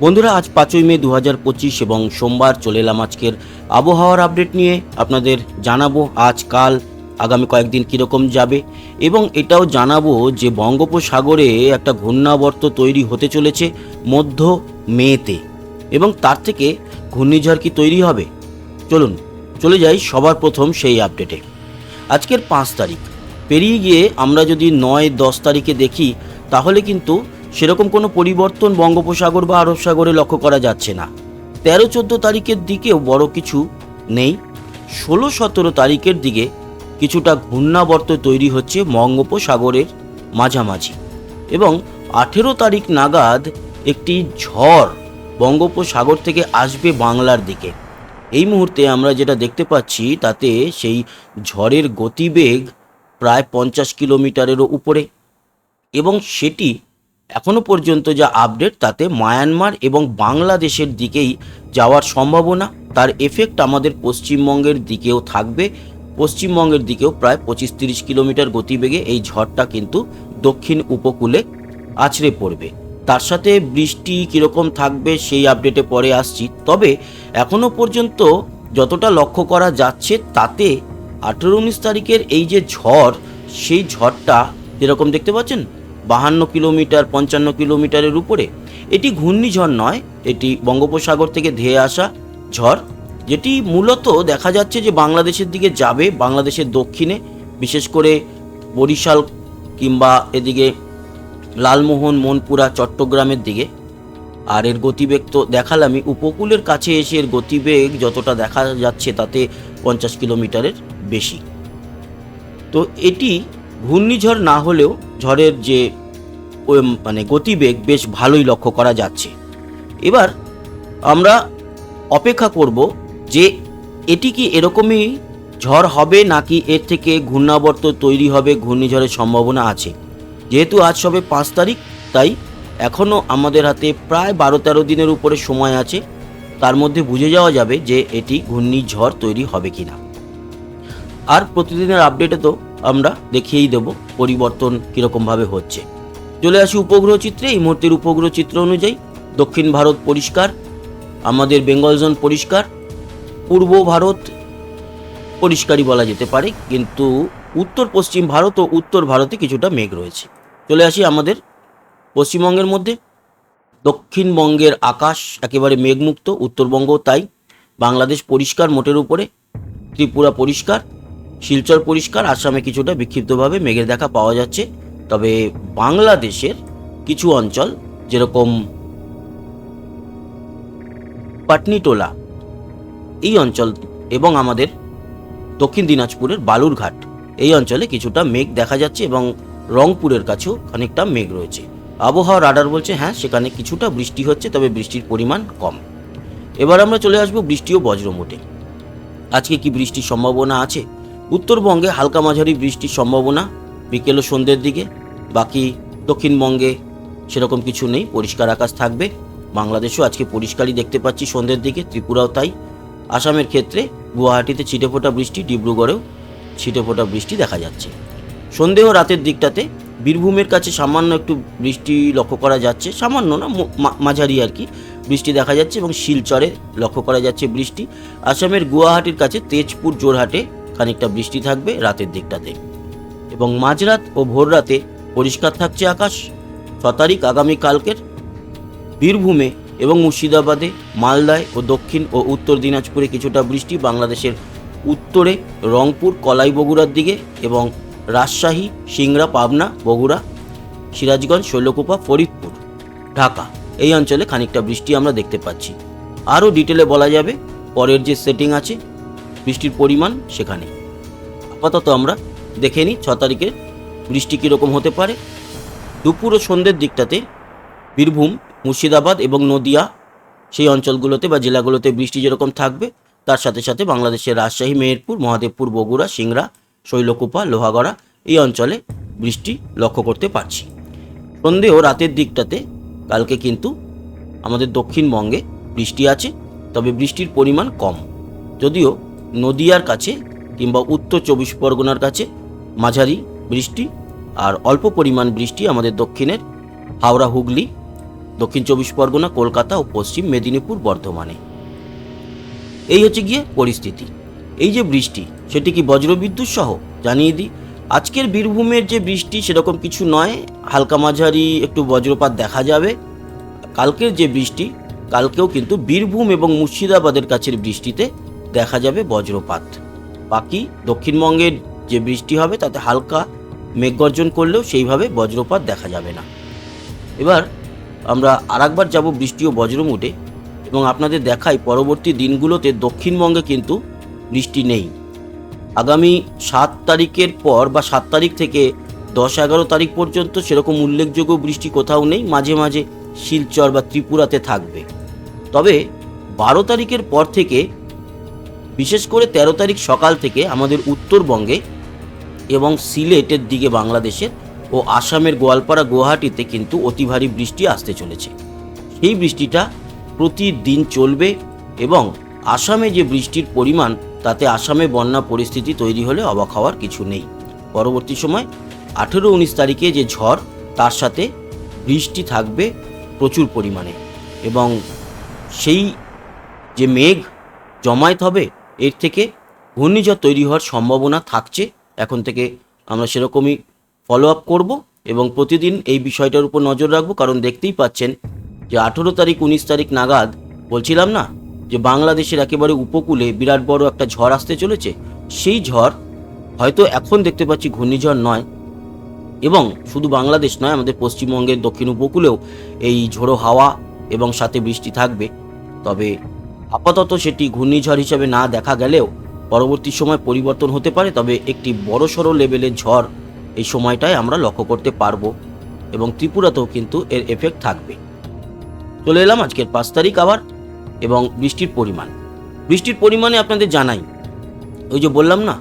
বন্ধুরা, আজ পাঁচই মে দু পঁচিশ এবং সোমবার চলে এলাম আজকের আবহাওয়ার আপডেট নিয়ে। আপনাদের জানাব আজ কাল আগামী কয়েকদিন কীরকম যাবে এবং এটাও জানাব যে বঙ্গোপসাগরে একটা ঘূর্ণাবর্ত তৈরি হতে চলেছে মধ্য মেতে এবং তার থেকে ঘূর্ণিঝড় কি তৈরি হবে? চলুন, চলে যাই সবার প্রথম সেই আপডেটে। আজকের পাঁচ তারিখ। পেরিয়ে গিয়ে আমরা যদি নয় দশ তারিখে দেখি, তাহলে কিন্তু সেরকম কোনো পরিবর্তন বঙ্গোপসাগর বা আরব সাগরে লক্ষ্য করা যাচ্ছে না। তেরো চোদ্দ তারিখের দিকেও বড় কিছু নেই। ষোলো সতেরো তারিখের দিকে কিছুটা ঘূর্ণাবর্ত তৈরি হচ্ছে বঙ্গোপসাগরের মাঝামাঝি এবং আঠেরো তারিখ নাগাদ একটি ঝড় বঙ্গোপসাগর থেকে আসবে বাংলার দিকে। এই মুহূর্তে আমরা যেটা দেখতে পাচ্ছি তাতে সেই ঝড়ের গতিবেগ প্রায় পঞ্চাশ কিলোমিটারেরও উপরে এবং সেটি এখনও পর্যন্ত যা আপডেট তাতে মায়ানমার এবং বাংলাদেশের দিকেই যাওয়ার সম্ভাবনা। তার এফেক্ট আমাদের পশ্চিমবঙ্গের দিকেও থাকবে। পশ্চিমবঙ্গের দিকেও প্রায় পঁচিশ তিরিশ কিলোমিটার গতিবেগে এই ঝড়টা কিন্তু দক্ষিণ উপকূলে আছড়ে পড়বে। তার সাথে বৃষ্টি কীরকম থাকবে সেই আপডেটে পরে আসছি। তবে এখনও পর্যন্ত যতটা লক্ষ্য করা যাচ্ছে তাতে আঠেরো উনিশ তারিখের এই যে ঝড়, সেই ঝড়টা যেরকম দেখতে পাচ্ছেন বাহান্ন কিলোমিটার, পঞ্চান্ন কিলোমিটারের উপরে। এটি ঘূর্ণিঝড় নয়, এটি বঙ্গোপসাগর থেকে ধেয়ে আসা ঝড়, যেটি মূলত দেখা যাচ্ছে যে বাংলাদেশের দিকে যাবে, বাংলাদেশের দক্ষিণে, বিশেষ করে বরিশাল কিংবা এদিকে লালমোহন, মনপুরা, চট্টগ্রামের দিকে। আর এর গতিবেগ তো দেখালামই, উপকূলের কাছে এসে এর গতিবেগ যতটা দেখা যাচ্ছে তাতে পঞ্চাশ কিলোমিটারের বেশি। তো এটি ঘূর্ণিঝড় না হলেও ঝড়ের যে মানে গতিবেগ বেশ ভালোই লক্ষ্য করা যাচ্ছে। এবার আমরা অপেক্ষা করব যে এটি কি এরকমই ঝড় হবে নাকি এর থেকে ঘূর্ণাবর্ত তৈরি হবে ঘূর্ণিঝড়ের সম্ভাবনা আছে। যেহেতু আজ সবে পাঁচ তারিখ, তাই এখনও আমাদের হাতে প্রায় বারো তেরো দিনের উপরে সময় আছে। তার মধ্যে বুঝে যাওয়া যাবে যে এটি ঘূর্ণিঝড় তৈরি হবে কি না আর প্রতিদিনের আপডেটে তো আমরা দেখিয়েই দেব পরিবর্তন কীরকমভাবে হচ্ছে। চলে আসি উপগ্রহ চিত্রে এই মুহূর্তের উপগ্রহ চিত্র অনুযায়ী দক্ষিণ ভারত পরিষ্কার, আমাদের বেঙ্গল জোন পরিষ্কার, পূর্ব ভারত পরিষ্কারই বলা যেতে পারে, কিন্তু উত্তর পশ্চিম ভারত ও উত্তর ভারতে কিছুটা মেঘ রয়েছে। চলে আসি আমাদের পশ্চিমবঙ্গের মধ্যে। দক্ষিণবঙ্গের আকাশ একেবারে মেঘমুক্ত উত্তরবঙ্গ তাই। বাংলাদেশ পরিষ্কার, মোটের উপরে, ত্রিপুরা পরিষ্কার। শিলচর পরিষ্কার, আসামে কিছুটা বিক্ষিপ্তভাবে মেঘের দেখা পাওয়া যাচ্ছে। তবে বাংলাদেশের কিছু অঞ্চল, যেরকম পাটনিটোলা, এই অঞ্চল এবং আমাদের দক্ষিণ দিনাজপুরের বালুরঘাট, এই অঞ্চলে কিছুটা মেঘ দেখা যাচ্ছে এবং রংপুরের কাছেও খানিকটা মেঘ রয়েছে। আবহাওয়া রাডার বলছে হ্যাঁ সেখানে কিছুটা বৃষ্টি হচ্ছে, তবে বৃষ্টির পরিমাণ কম। এবার আমরা চলে আসব বৃষ্টি ও বজ্রমোটে আজকে কি বৃষ্টির সম্ভাবনা আছে? উত্তরবঙ্গে হালকা মাঝারি বৃষ্টির সম্ভাবনা, বিকেল ও সন্ধ্যের দিকে। বাকি দক্ষিণবঙ্গে সেরকম কিছু নেই, পরিষ্কার আকাশ থাকবে। বাংলাদেশও আজকে পরিষ্কারই দেখতে পাচ্ছি সন্ধ্যের দিকে, ত্রিপুরাও তাই। আসামের ক্ষেত্রে গুয়াহাটিতে ছিটেফোঁটা বৃষ্টি, ডিব্রুগড়েও ছিটেফোঁটা বৃষ্টি দেখা যাচ্ছে। সন্ধে ও রাতের দিকটাতে বীরভূমের কাছে সামান্য একটু বৃষ্টি লক্ষ্য করা যাচ্ছে, সামান্য না মাঝারি আর কি। বৃষ্টি দেখা যাচ্ছে এবং শিলচরে লক্ষ্য করা যাচ্ছে বৃষ্টি। আসামের গুয়াহাটির কাছে তেজপুর জোরহাটে খানিকটা বৃষ্টি থাকবে, রাতের দিকটাতে এবং মাঝরাত ও ভোর রাতে পরিষ্কার থাকছে আকাশ। ছ তারিখ আগামীকালকের বীরভূমে এবং মুর্শিদাবাদে, মালদায় ও দক্ষিণ ও উত্তর দিনাজপুরে কিছুটা বৃষ্টি, বাংলাদেশের উত্তরে রংপুর কলাই বগুড়ার দিকে এবং রাজশাহী, সিংড়া, পাবনা, বগুড়া, সিরাজগঞ্জ, শৈলকুপা, ফরিদপুর, ঢাকা। এই অঞ্চলে খানিকটা বৃষ্টি আমরা দেখতে পাচ্ছি। আরও ডিটেলে বলা যাবে পরের যে সেটিং আছে বৃষ্টির পরিমাণ সেখানে। আপাতত আমরা দেখে নিই ছ তারিখে বৃষ্টি কীরকম হতে পারে। দুপুর ও সন্ধ্যের দিকটাতে বীরভূম, মুর্শিদাবাদ এবং নদিয়া সেই অঞ্চলগুলোতে বা জেলাগুলোতে বৃষ্টি যেরকম থাকবে, তার সাথে সাথে বাংলাদেশের রাজশাহী, মেহেরপুর, মহাদেবপুর, বগুড়া, সিংড়া, শৈলকুপা, লোহাগড়া এই অঞ্চলে বৃষ্টি লক্ষ্য করতে পারছি। সন্ধে ও রাতের দিকটাতে কালকে কিন্তু আমাদের দক্ষিণবঙ্গে বৃষ্টি আছে, তবে বৃষ্টির পরিমাণ কম। যদিও নদিয়ার কাছে কিংবা উত্তর চব্বিশ পরগনার কাছে, মাঝারি বৃষ্টি আর অল্প পরিমাণ বৃষ্টি আমাদের দক্ষিণের হাওড়া, হুগলি, দক্ষিণ চব্বিশ পরগনা, কলকাতা ও পশ্চিম মেদিনীপুর বর্ধমানে। এই হচ্ছে গিয়ে পরিস্থিতি। এই যে বৃষ্টি, সেটি কি বজ্রবিদ্যুৎ সহ? জানিয়ে দিই, আজকের বীরভূমের যে বৃষ্টি সেরকম কিছু নয়, হালকা মাঝারি একটু বজ্রপাত দেখা যাবে। কালকের যে বৃষ্টি, কালকেও কিন্তু বীরভূম এবং মুর্শিদাবাদের কাছের বৃষ্টিতে দেখা যাবে বজ্রপাত। বাকি দক্ষিণবঙ্গের যে বৃষ্টি হবে, তাতে হালকা মেঘগর্জন করলেও সেইভাবে বজ্রপাত দেখা যাবে না। এবার আমরা আরেকবার যাব বৃষ্টি ও বজ্রমুটে এবং আপনাদের দেখাই পরবর্তী দিনগুলোতে দক্ষিণবঙ্গে কিন্তু বৃষ্টি নেই। আগামী সাত তারিখের পর বা সাত তারিখ থেকে দশ এগারো তারিখ পর্যন্ত সেরকম উল্লেখযোগ্য বৃষ্টি কোথাও নেই, মাঝে মাঝে শিলচর বা ত্রিপুরাতে থাকবে। তবে বারো তারিখের পর থেকে বিশেষ করে তেরো তারিখ সকাল থেকে আমাদের উত্তরবঙ্গে এবং সিলেটের দিকে বাংলাদেশের ও আসামের গোয়ালপাড়া গুয়াহাটিতে কিন্তু অতি ভারী বৃষ্টি আসতে চলেছে। সেই বৃষ্টিটা প্রতিদিন চলবে এবং আসামে যে বৃষ্টির পরিমাণ, তাতে আসামে বন্যা পরিস্থিতি তৈরি হলে অবাক হওয়ার কিছু নেই। পরবর্তী সময় আঠেরো উনিশ তারিখে যে ঝড়, তার সাথে বৃষ্টি থাকবে প্রচুর পরিমাণে এবং সেই যে মেঘ জমায়েত হবে এর থেকে ঘূর্ণিঝড় তৈরি হওয়ার সম্ভাবনা থাকছে। এখন থেকে আমরা সেরকমই ফলো আপ করব এবং প্রতিদিন এই বিষয়টার উপর নজর রাখব। কারণ দেখতেই পাচ্ছেন যে আঠেরো তারিখ, উনিশ তারিখ নাগাদ বলছিলাম না যে বাংলাদেশের একেবারে উপকূলে বিরাট বড় একটা ঝড় আসতে চলেছে। সেই ঝড় হয়তো এখন দেখতে পাচ্ছি ঘূর্ণিঝড় নয় এবং শুধু বাংলাদেশ নয়, আমাদের পশ্চিমবঙ্গের দক্ষিণ উপকূলেও এই ঝোড়ো হাওয়া এবং সাথে বৃষ্টি থাকবে। তবে আপাতত সেটি ঘূর্ণিঝড় হিসেবে না দেখা গেলেও পরবর্তী সময় পরিবর্তন হতে পারে, তবে একটি বড়সড় লেভেলের ঝড় এই সময়টায় আমরা লক্ষ্য করতে পারব এবং ত্রিপুরাতেও কিন্তু এর এফেক্ট থাকবে। চলে এলাম আজকের পাঁচ তারিখ আবার এবং বৃষ্টির পরিমাণ। বৃষ্টির পরিমাণে আপনাদের জানাই, ওই যে বললাম না,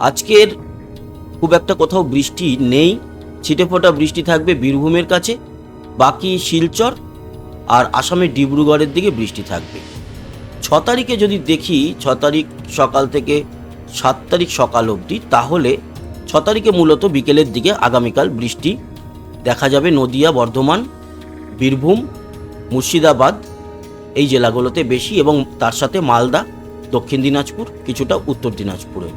আজকের খুব একটা কোথাও বৃষ্টি নেই, ছিটে ফোটা বৃষ্টি থাকবে বীরভূমের কাছে, বাকি শিলচর আর আসামের ডিব্রুগড়ের দিকে বৃষ্টি থাকবে। ছ তারিখে যদি দেখি, ছ তারিখ সকাল থেকে সাত তারিখ সকাল অবধি, তাহলে ছ তারিখে মূলত বিকেলের দিকে আগামীকাল বৃষ্টি দেখা যাবে নদিয়া, বর্ধমান, বীরভূম, মুর্শিদাবাদ, এই জেলাগুলোতে বেশি এবং তার সাথে মালদা, দক্ষিণ দিনাজপুর, কিছুটা উত্তর দিনাজপুরে।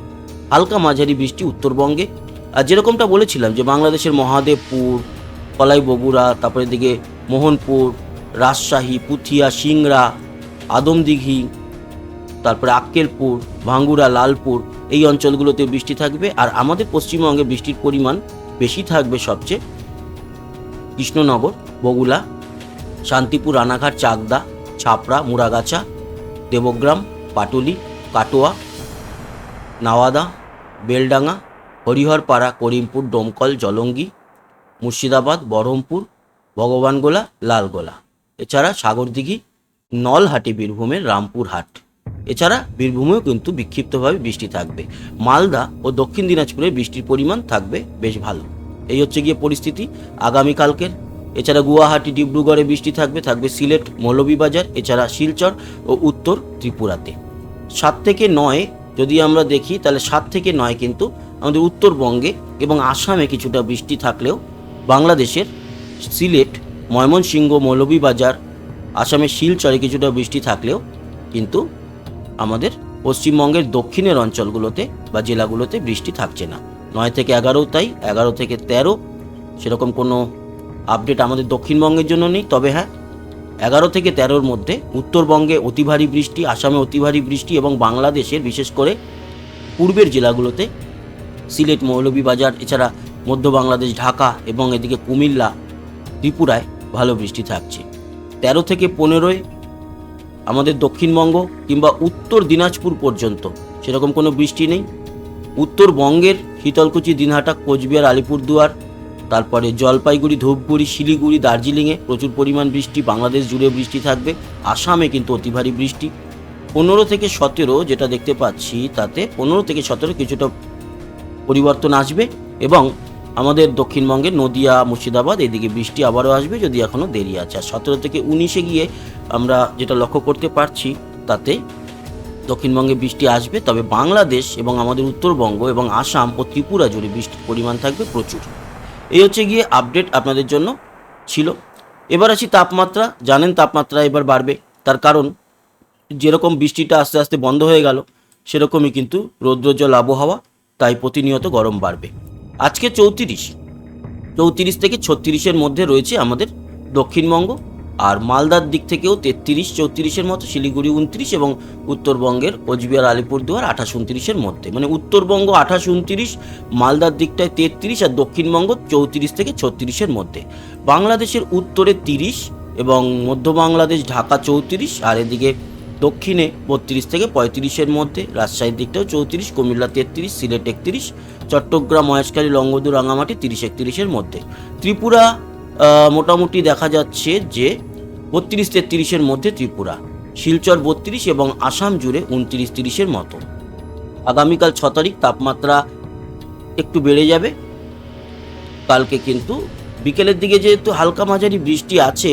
হালকা মাঝারি বৃষ্টি উত্তরবঙ্গে। আর যেরকমটা বলেছিলাম যে বাংলাদেশের মহাদেবপুর কলাই বগুড়া তারপরে দিকে মোহনপুর, রাজশাহী পুথিয়া সিংড়া আদমদিঘি, তারপরে আক্কেলপুর, ভাঙ্গুড়া, লালপুর, এই অঞ্চলগুলোতে বৃষ্টি থাকবে আর আমাদের পশ্চিমবঙ্গে বৃষ্টির পরিমাণ বেশি থাকবে সবচেয়ে কৃষ্ণনগর বগুলা শান্তিপুর, রানাঘাট, চাকদা, ছাপড়া মুরাগাছা দেবগ্রাম, পাটুলি, কাটোয়া, নাওয়াদা, বেলডাঙ্গা, হরিহরপাড়া, করিমপুর, ডোমকল, জলঙ্গি, মুর্শিদাবাদ, বহরমপুর, ভগবানগোলা, লালগোলা। এছাড়া সাগরদিঘি নলহাটি বীরভূমের রামপুরহাট এছাড়া বীরভূমেও কিন্তু বিক্ষিপ্তভাবে বৃষ্টি থাকবে। মালদা ও দক্ষিণ দিনাজপুরে বৃষ্টির পরিমাণ থাকবে বেশ ভালো। এই হচ্ছে গিয়ে পরিস্থিতি আগামীকালকের। এছাড়া গুয়াহাটি, ডিব্রুগড়ে বৃষ্টি থাকবে থাকবে সিলেট, মৌলভীবাজার, এছাড়া শিলচর ও উত্তর ত্রিপুরাতে। সাত থেকে নয় যদি আমরা দেখি, তাহলে সাত থেকে নয় কিন্তু আমাদের উত্তরবঙ্গে এবং আসামে কিছুটা বৃষ্টি থাকলেও বাংলাদেশের সিলেট, ময়মনসিংহ, মৌলভীবাজার আসামের শিলচরে কিছুটা বৃষ্টি থাকলেও কিন্তু আমাদের পশ্চিমবঙ্গের দক্ষিণের অঞ্চলগুলোতে বা জেলাগুলোতে বৃষ্টি থাকছে না। নয় থেকে এগারো তাই, এগারো থেকে তেরো সেরকম কোনো আপডেট আমাদের দক্ষিণবঙ্গের জন্য নেই। তবে হ্যাঁ এগারো থেকে তেরোর মধ্যে উত্তরবঙ্গে অতি ভারী বৃষ্টি, আসামে অতি ভারী বৃষ্টি এবং বাংলাদেশের বিশেষ করে পূর্বের জেলাগুলোতে সিলেট, মৌলভীবাজার, এছাড়া মধ্য বাংলাদেশ, ঢাকা এবং এদিকে কুমিল্লা, ত্রিপুরায় ভালো বৃষ্টি থাকছে। তেরো থেকে পনেরোয় আমাদের দক্ষিণবঙ্গ কিংবা উত্তর দিনাজপুর পর্যন্ত, সেরকম কোনো বৃষ্টি নেই। উত্তরবঙ্গের শীতলকুচি, দিনহাটা, কোচবিহার, আলিপুরদুয়ার, তারপরে জলপাইগুড়ি, ধূপগুড়ি, শিলিগুড়ি, দার্জিলিংয়ে প্রচুর পরিমাণ বৃষ্টি, বাংলাদেশ জুড়ে বৃষ্টি থাকবে। আসামে কিন্তু অতি ভারী বৃষ্টি। পনেরো থেকে সতেরো যেটা দেখতে পাচ্ছি, তাতে পনেরো থেকে সতেরো কিছুটা পরিবর্তন আসবে এবং আমাদের দক্ষিণবঙ্গে নদিয়া, মুর্শিদাবাদ, এদিকে বৃষ্টি আবারও আসবে যদি এখনও দেরি আছে। আর সতেরো থেকে উনিশে গিয়ে আমরা যেটা লক্ষ্য করতে পারছি, তাতে দক্ষিণবঙ্গে বৃষ্টি আসবে, তবে বাংলাদেশ এবং আমাদের উত্তরবঙ্গ এবং আসাম ও ত্রিপুরা জুড়ে বৃষ্টির পরিমাণ থাকবে প্রচুর। এই হচ্ছে গিয়ে আপডেট আপনাদের জন্য ছিল। এবার আসি তাপমাত্রা। জানেন তাপমাত্রা এবার বাড়বে। তার কারণ, যেরকম বৃষ্টিটা আস্তে আস্তে বন্ধ হয়ে গেল, সেরকমই কিন্তু রৌদ্রজল আবহাওয়া, তাই প্রতিনিয়ত গরম বাড়বে। আজকে চৌত্রিশ। চৌত্রিশ থেকে ছত্রিশের মধ্যে রয়েছে আমাদের দক্ষিণবঙ্গ আর মালদার দিক থেকেও তেত্রিশ, চৌত্রিশের মতো, শিলিগুড়ি উনত্রিশ এবং উত্তরবঙ্গের কোচবিহার, আলিপুরদুয়ার আঠাশ উনত্রিশের মধ্যে। মানে উত্তরবঙ্গ আঠাশ উনত্রিশ, মালদার দিকটায় তেত্রিশ আর দক্ষিণবঙ্গ চৌত্রিশ থেকে ছত্রিশের মধ্যে। বাংলাদেশের উত্তরে তিরিশ এবং মধ্য বাংলাদেশ, ঢাকা চৌত্রিশ, আর এদিকে দক্ষিণে বত্রিশ থেকে পঁয়ত্রিশের মধ্যে, রাজশাহীর দিকটাও চৌত্রিশ, কুমিল্লা তেত্রিশ, সিলেট একত্রিশ, চট্টগ্রাম, মহেশখালী লঙ্গদু রাঙামাটি তিরিশ একত্রিশের মধ্যে। ত্রিপুরা মোটামুটি দেখা যাচ্ছে যে বত্রিশ তেত্রিশের মধ্যে ত্রিপুরা, শিলচর বত্রিশ এবং আসাম জুড়ে উনত্রিশ তিরিশের মতো। আগামীকাল ছ তারিখ তাপমাত্রা একটু বেড়ে যাবে। কালকে কিন্তু বিকেলের দিকে যেহেতু হালকা মাঝারি বৃষ্টি আছে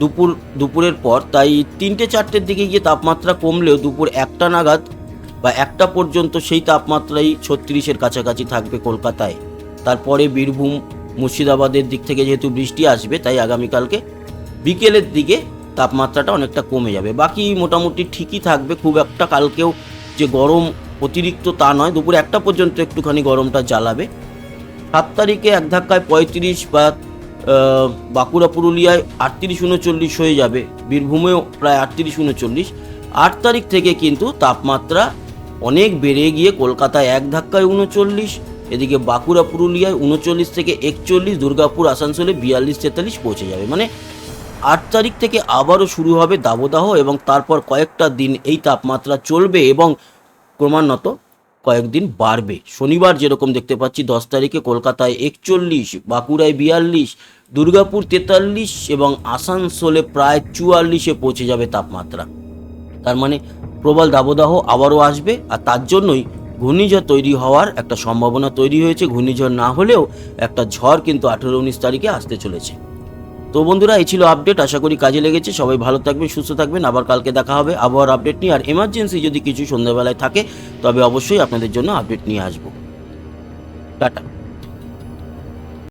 দুপুর, দুপুরের পর, তাই তিনটে চারটের দিকে গিয়ে তাপমাত্রা কমলেও দুপুর একটা নাগাদ বা একটা পর্যন্ত সেই তাপমাত্রাই ছত্রিশের কাছাকাছি থাকবে কলকাতায়। তারপরে বীরভূম, মুর্শিদাবাদের দিক থেকে যেহেতু বৃষ্টি আসবে, তাই আগামীকালকে বিকেলের দিকে তাপমাত্রাটা অনেকটা কমে যাবে। বাকি মোটামুটি ঠিকই থাকবে, খুব একটা কালকেও যে গরম অতিরিক্ত তা নয়, দুপুর একটা পর্যন্ত একটুখানি গরমটা জ্বালাবে। সাত তারিখে এক ধাক্কায় পঁয়ত্রিশ বা বাঁকুড়া পুরুলিয়ায় আটত্রিশ উনচল্লিশ হয়ে যাবে। বীরভূমেও প্রায় আটত্রিশ উনচল্লিশ। আট তারিখ থেকে কিন্তু তাপমাত্রা অনেক বেড়ে গিয়ে কলকাতায় এক ধাক্কায় উনচল্লিশ, এদিকে বাঁকুড়া পুরুলিয়ায় উনচল্লিশ থেকে একচল্লিশ, দুর্গাপুর, আসানসোলে বিয়াল্লিশ, তেতাল্লিশ পৌঁছে যাবে। মানে আট তারিখ থেকে আবারও শুরু হবে দাবদাহ এবং তারপর কয়েকটা দিন এই তাপমাত্রা চলবে এবং ক্রমান্বত কয়েকদিন বাড়বে। শনিবার যেরকম দেখতে পাচ্ছি, দশ তারিখে কলকাতায় একচল্লিশ, বাঁকুড়ায় বিয়াল্লিশ, দুর্গাপুর তেতাল্লিশ এবং আসানসোলে প্রায় চুয়াল্লিশে পৌঁছে যাবে তাপমাত্রা। তার মানে প্রবল দাবদাহ আবারও আসবে আর তার জন্যই ঘূর্ণিঝড় তৈরি হওয়ার একটা সম্ভাবনা তৈরি হয়েছে। ঘূর্ণিঝড় না হলেও একটা ঝড় কিন্তু আঠেরো, উনিশ তারিখে আসতে চলেছে। তো বন্ধুরা, এই ছিল আপডেট আশা করি কাজে লেগেছে। সবাই ভালো থাকবেন, সুস্থ থাকবেন। আবার কালকে দেখা হবে আবহাওয়ার আপডেট নিয়ে। আর এমার্জেন্সি যদি কিছু সন্ধ্যাবেলায় থাকে, তবে অবশ্যই আপনাদের জন্য আপডেট নিয়ে আসব। টাটা।